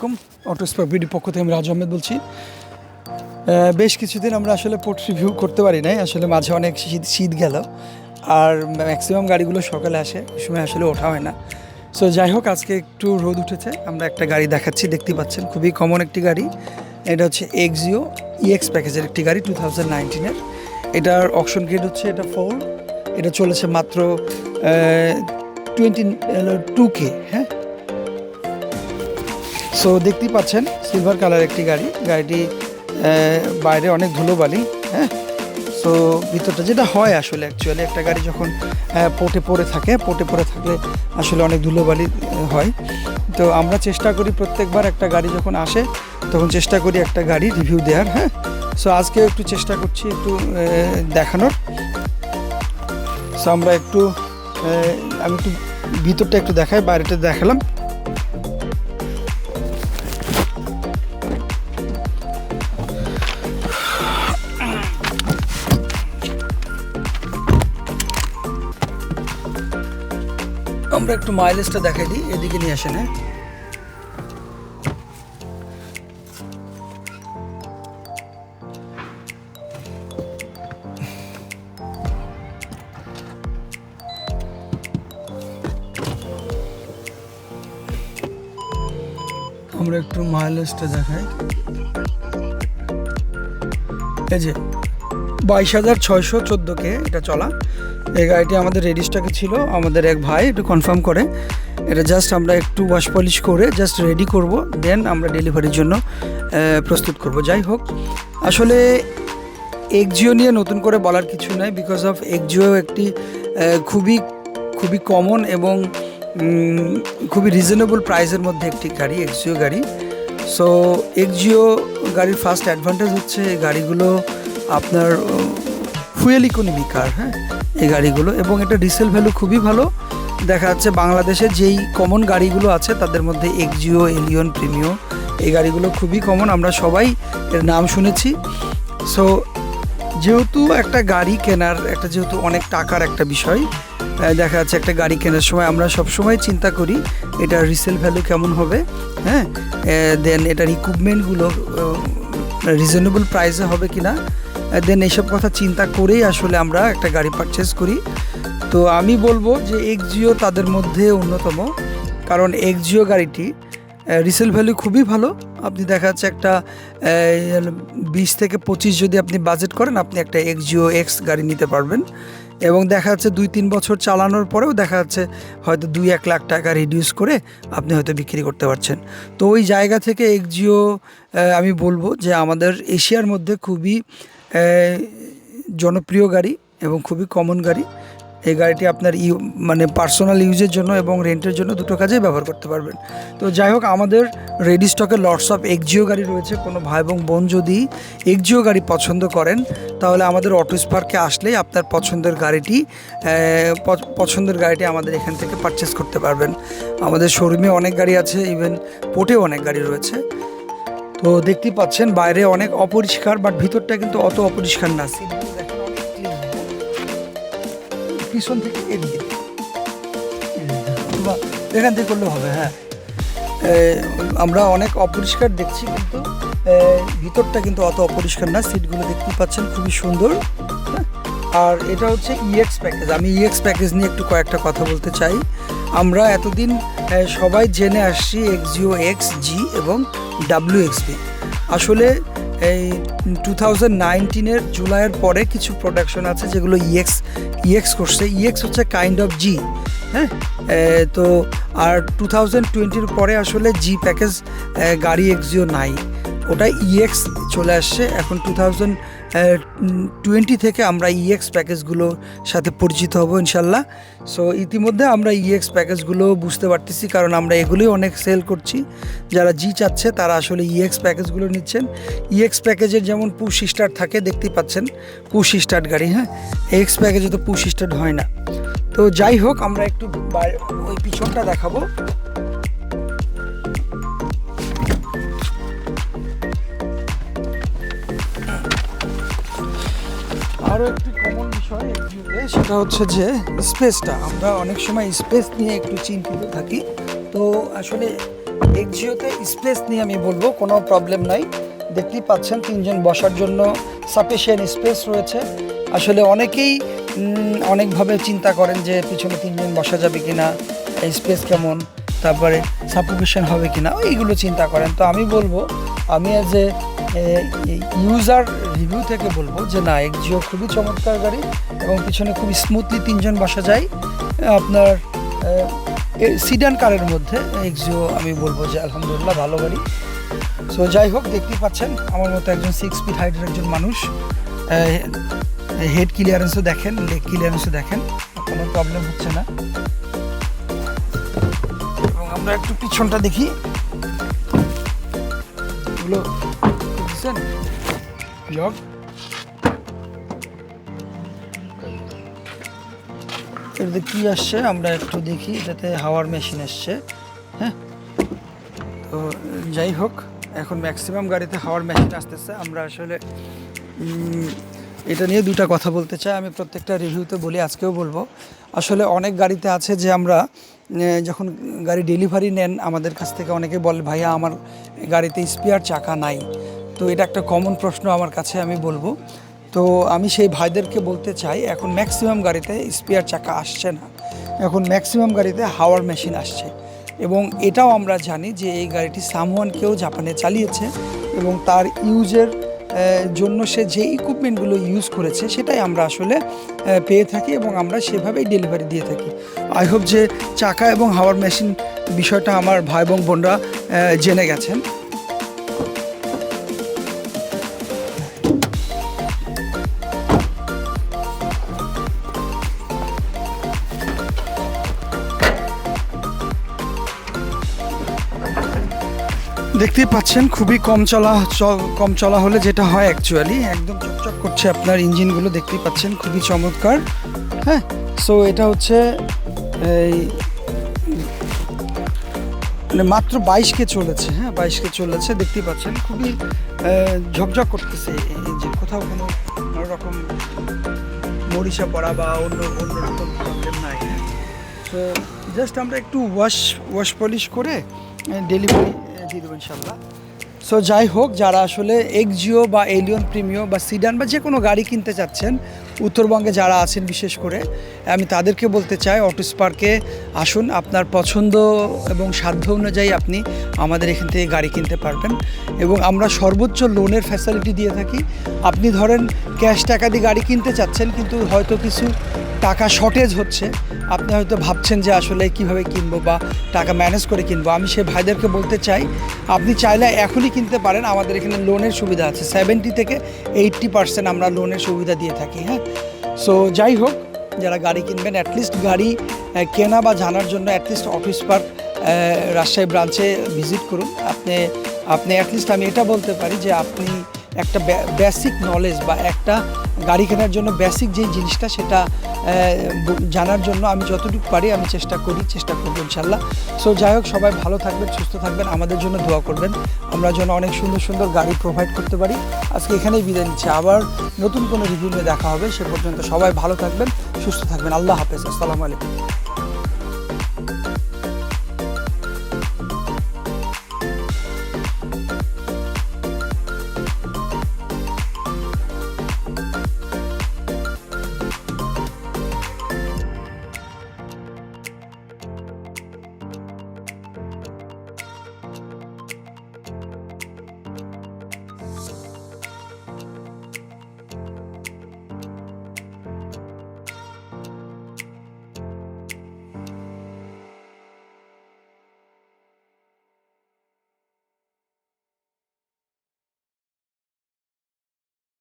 আলাইকুম। Auto spare পক্ষ থেকে আমি রাজু আহমেদ বলছি। বেশ কিছুদিন আমরা আসলে পোর্ট রিভিউ করতে পারি নাই। আসলে মাঝে অনেক শীত শীত গেল। আর ম্যাক্সিমাম গাড়িগুলো সকালে আসে সময় আসলে ওঠা হয় না। সো যাই হোক, আজকে একটু রোদ উঠেছে। আমরা একটা গাড়ি দেখাচ্ছি, দেখতে পাচ্ছেন। খুবই কমন একটি গাড়ি। এটা হচ্ছে এক্সিও ইএক্স প্যাকেজের একটি গাড়ি টু থাউজেন্ড নাইনটিনের এটার অপশন গ্রেড হচ্ছে, এটা ফোর এটা চলেছে মাত্র টোয়েন্টি টু কে হ্যাঁ? সো দেখতেই পাচ্ছেন সিলভার কালার একটি গাড়ি। গাড়িটি বাইরে অনেক ধুলোবালি হ্যাঁ? সো ভিতরটা যেটা হয় আসলে অ্যাকচুয়ালি একটা গাড়ি যখন পোটে পড়ে থাকে পোটে পড়ে থাকলে আসলে অনেক ধুলোবালি হয়। তো আমরা চেষ্টা করি প্রত্যেকবার একটা গাড়ি যখন আসে, তখন চেষ্টা করি একটা গাড়ি রিভিউ দেওয়ার হ্যাঁ? সো আজকে একটু চেষ্টা করছি একটু দেখানোর। সো আমরা একটু আমি একটু ভিতরটা একটু দেখাই, বাইরেটা দেখালাম। আমরা একটু মাইলেজটা দেখাই দিই, এদিকে নিয়ে আসেন হ্যাঁ। আমরা একটু মাইলেজটা দেখাই। এই যে, বাইশ হাজার ছয়শো চোদ্দোকে এটা চলা। এই গাড়িটি আমাদের রেডি স্টকে ছিল। আমাদের এক ভাই একটু কনফার্ম করে, এটা জাস্ট আমরা একটু ওয়াশ পলিশ করে জাস্ট রেডি করব দেন আমরা ডেলিভারির জন্য প্রস্তুত করব। যাই হোক, আসলে এক্সিও নিয়ে নতুন করে বলার কিছু নাই বিকজ অফ এক্সিও একটি খুবই খুবই কমন এবং খুবই রিজনেবল প্রাইসের মধ্যে একটি গাড়ি এক্সিও গাড়ি। সো এক্সিও গাড়ির ফার্স্ট অ্যাডভান্টেজ হচ্ছে গাড়িগুলো আপনার ফুয়েল ইকোনমি কার হ্যাঁ? এই গাড়িগুলো এবং এটা রিসেল ভ্যালু খুবই ভালো। দেখা যাচ্ছে বাংলাদেশে যেই কমন গাড়িগুলো আছে, তাদের মধ্যে এক্সিও এলিয়ন প্রিমিও এই গাড়িগুলো খুবই কমন আমরা সবাই এর নাম শুনেছি। সো যেহেতু একটা গাড়ি কেনার, একটা যেহেতু অনেক টাকার একটা বিষয় দেখা যাচ্ছে একটা গাড়ি কেনার সময় আমরা সবসময় চিন্তা করি, এটা রিসেল ভ্যালু কেমন হবে হ্যাঁ? দেন এটার ইকুইপমেন্টগুলো রিজনেবল প্রাইসে হবে কিনা। দেন এইসব কথা চিন্তা করেই আসলে আমরা একটা গাড়ি পারচেস করি। তো আমি বলব যে এক্সজিও তাদের মধ্যে অন্যতম। কারণ এক্সজিও গাড়িটি রিসেল ভ্যালু খুবই ভালো। আপনি দেখা যাচ্ছে একটা বিশ থেকে পঁচিশ যদি আপনি বাজেট করেন, আপনি একটা এক্সজিও এক্স গাড়ি নিতে পারবেন। এবং দেখা যাচ্ছে দুই তিন বছর চালানোর পরেও দেখা যাচ্ছে হয়তো দুই এক লাখ টাকা রিডিউস করে আপনি হয়তো বিক্রি করতে পারছেন। তো ওই জায়গা থেকে এক্সজিও আমি বলব যে আমাদের এশিয়ার মধ্যে খুবই জনপ্রিয় গাড়ি এবং খুবই কমন গাড়ি। এই গাড়িটি আপনার ইউ মানে পার্সোনাল ইউজের জন্য এবং রেন্টের জন্য দুটো কাজেই ব্যবহার করতে পারবেন। তো যাই হোক, আমাদের রেডি স্টকে লটস অফ এক্সজিও গাড়ি রয়েছে। কোনো ভাই এবং বোন যদি এক্সজিও গাড়ি পছন্দ করেন, তাহলে আমাদের অটো স্পার্কে আসলেই আপনার পছন্দের গাড়িটি পছন্দের গাড়িটি আমাদের এখান থেকে পারচেস করতে পারবেন। আমাদের শোরুমে অনেক গাড়ি আছে ইভেন পোর্টেও অনেক গাড়ি রয়েছে। তো দেখতেই পাচ্ছেন, বাইরে অনেক অপরিষ্কার বাট ভিতরটা কিন্তু অত অপরিষ্কার না। পিছন থেকে এখান থেকে করলে হবে হ্যাঁ। আমরা অনেক অপরিষ্কার দেখছি, কিন্তু ভিতরটা কিন্তু অত অপরিষ্কার না। সিটগুলো দেখতেই পাচ্ছেন, খুবই সুন্দর? আর এটা হচ্ছে ইএক্স প্যাকেজ আমি ইএক্স প্যাকেজ নিয়ে একটু কয়েকটা কথা বলতে চাই। আমরা এতদিন সবাই জেনে আসছি এক্সজিও এক্স জি এবং ডাব্লিউ এক্সপি আসলে এই টু থাউজেন্ড নাইনটিনের জুলাইয়ের পরে কিছু প্রোডাকশন আছে যেগুলো ইএক্স ইএক্স করছে। ইএক্স হচ্ছে কাইন্ড অফ জি হ্যাঁ? তো আর টু থাউজেন্ড টোয়েন্টির পরে আসলে জি প্যাকেজ গাড়ি এক্সিও নাই। ওটা ইএক্স চলে আসছে। এখন টু থাউজেন্ড টোয়েন্টি থেকে আমরা ইএক্স প্যাকেজগুলোর সাথে পরিচিত হব ইনশাল্লাহ। সো ইতিমধ্যে আমরা ইএক্স প্যাকেজগুলো বুঝতে পারতেছি, কারণ আমরা এগুলোই অনেক সেল করছি। যারা জি চাচ্ছে, তারা আসলে ইএক্স প্যাকেজগুলো নিচ্ছেন। ইএক্স প্যাকেজের যেমন পুশ স্টার্ট থাকে, দেখতেই পাচ্ছেন পুশ স্টার্ট গাড়ি হ্যাঁ? এক্স প্যাকেজে তো পুশ স্টার্ট হয় না। তো যাই হোক, আমরা একটু ওই পিছনটা দেখাবো। আরও একটি কমন বিষয় সেটা হচ্ছে যে স্পেসটা আমরা অনেক সময় স্পেস নিয়ে একটু চিন্তিত থাকি। তো আসলে এক্সিওতে স্পেস নিয়ে আমি বলব, কোনো প্রবলেম নাই। দেখতেই পাচ্ছেন তিনজন বসার জন্য সাফিসিয়েন্ট স্পেস রয়েছে। আসলে অনেকেই অনেকভাবে চিন্তা করেন যে পিছনে তিনজন বসা যাবে কিনা স্পেস কেমন? তারপরে সাপোকেশন হবে কি না এইগুলো চিন্তা করেন। তো আমি বলব, আমি অ্যাজ এ ইউজার রিভিউ থেকে বলব যে না এক্সিও খুবই চমৎকার গাড়ি এবং পিছনে খুবই স্মুথলি তিনজন বসা যায়। আপনার সিডান কারের মধ্যে এক্সিও আমি বলব যে আলহামদুলিল্লাহ ভালো গাড়ি। সো যাই হোক, দেখতেই পাচ্ছেন, আমার মতো একজন সিক্স ফিট হাইটের একজন মানুষ। হেড ক্লিয়ারেন্সও দেখেন লেগ ক্লিয়ারেন্সও দেখেন, কোনো প্রবলেম হচ্ছে না। আমরা একটু পিছনটা দেখি। এগুলো জগ এটাতে কি আসছে? আমরা একটু দেখি এটাতে হাওয়ার মেশিন আসছে হ্যাঁ? তো যাই হোক, এখন ম্যাক্সিমাম গাড়িতে হাওয়ার মেশিন আসতেছে। আমরা আসলে এটা নিয়ে দুটা কথা বলতে চাই। আমি প্রত্যেকটা রিভিউতে বলি, আজকেও বলব। আসলে অনেক গাড়িতে আছে যে আমরা যখন গাড়ি ডেলিভারি নেন, আমাদের কাছ থেকে অনেকে বলে, ভাইয়া, আমার গাড়িতে স্পেয়ার চাকা নাই। তো এটা একটা কমন প্রশ্ন আমার কাছে আমি বলব। তো আমি সেই ভাইদেরকে বলতে চাই, এখন ম্যাক্সিমাম গাড়িতে স্পেয়ার চাকা আসছে না। এখন ম্যাক্সিমাম গাড়িতে হাওয়ার মেশিন আসছে। এবং এটাও আমরা জানি যে এই গাড়িটি সামওয়ান কেউ জাপানে চালিয়েছে এবং তার ইউজের জন্য সে যে ইকুইপমেন্টগুলো ইউজ করেছে, সেটাই আমরা আসলে পেয়ে থাকি এবং আমরা সেভাবেই ডেলিভারি দিয়ে থাকি। আই হোপ যে চাকা এবং হাওয়ার মেশিন বিষয়টা আমার ভাই এবং বোনরা জেনে গেছেন। দেখতেই পাচ্ছেন, খুবই কম চলা কম চলা হলে যেটা হয় অ্যাকচুয়ালি একদম চকচক করছে আপনার ইঞ্জিনগুলো দেখতেই পাচ্ছেন, খুবই চমৎকার। হ্যাঁ সো এটা হচ্ছে এই মানে মাত্র বাইশকে চলেছে হ্যাঁ বাইশকে চলেছে, দেখতেই পাচ্ছেন, খুবই ঝকঝক করতেছে এই যে কোথাও কোনো কোনো রকম মরিচা পড়া বা অন্য অন্য রকম প্রবলেম নাই। তো জাস্ট আমরা একটু ওয়াশ ওয়াশ পলিশ করে ডেলিভারি দিয়ে দেবো ইনশাল্লাহ সো যাই হোক, যারা আসলে এক্সজিও বা এলিয়ন প্রিমিও বা সিডান বা যে কোনো গাড়ি কিনতে চাচ্ছেন, উত্তরবঙ্গে যারা আছেন বিশেষ করে, আমি তাদেরকে বলতে চাই অটো স্পার্কে আসুন, আপনার পছন্দ এবং সাধ্য অনুযায়ী আপনি আমাদের এখান থেকে গাড়ি কিনতে পারবেন। এবং আমরা সর্বোচ্চ লোনের ফ্যাসিলিটি দিয়ে থাকি। আপনি ধরেন ক্যাশ টাকা দিয়ে গাড়ি কিনতে চাচ্ছেন, কিন্তু হয়তো কিছু টাকা শর্টেজ হচ্ছে, আপনি হয়তো ভাবছেন যে আসলে কীভাবে কিনবো বা টাকা ম্যানেজ করে কিনবো। আমি সে ভাইদেরকে বলতে চাই, আপনি চাইলে এখনই কিনতে পারেন। আমাদের এখানে লোনের সুবিধা আছে। সেভেন্টি থেকে এইট্টি পার্সেন্ট আমরা লোনের সুবিধা দিয়ে থাকি হ্যাঁ? সো যাই হোক, যারা গাড়ি কিনবেন অ্যাটলিস্ট গাড়ি কেনা বা জানার জন্য অ্যাটলিস্ট অফিস পার্ক রাজশাহী ব্রাঞ্চে ভিজিট করুন। আপনি আপনি অ্যাটলিস্ট আমি এটা বলতে পারি যে আপনি একটা বেসিক নলেজ বা একটা গাড়ি কেনার জন্য বেসিক যেই জিনিসটা সেটা জানার জন্য আমি যতটুকু পারি আমি চেষ্টা করি, চেষ্টা করব ইনশাল্লাহ। সো যাই হোক, সবাই ভালো থাকবেন, সুস্থ থাকবেন, আমাদের জন্য দোয়া করবেন। আমরা যেন অনেক সুন্দর সুন্দর গাড়ি প্রোভাইড করতে পারি। আজকে এখানেই বিদায় নিচ্ছে। আবার নতুন কোনো রিভিউ নিয়ে দেখা হবে, সে পর্যন্ত সবাই ভালো থাকবেন, সুস্থ থাকবেন। আল্লাহ হাফেজ। আসসালামু আলাইকুম।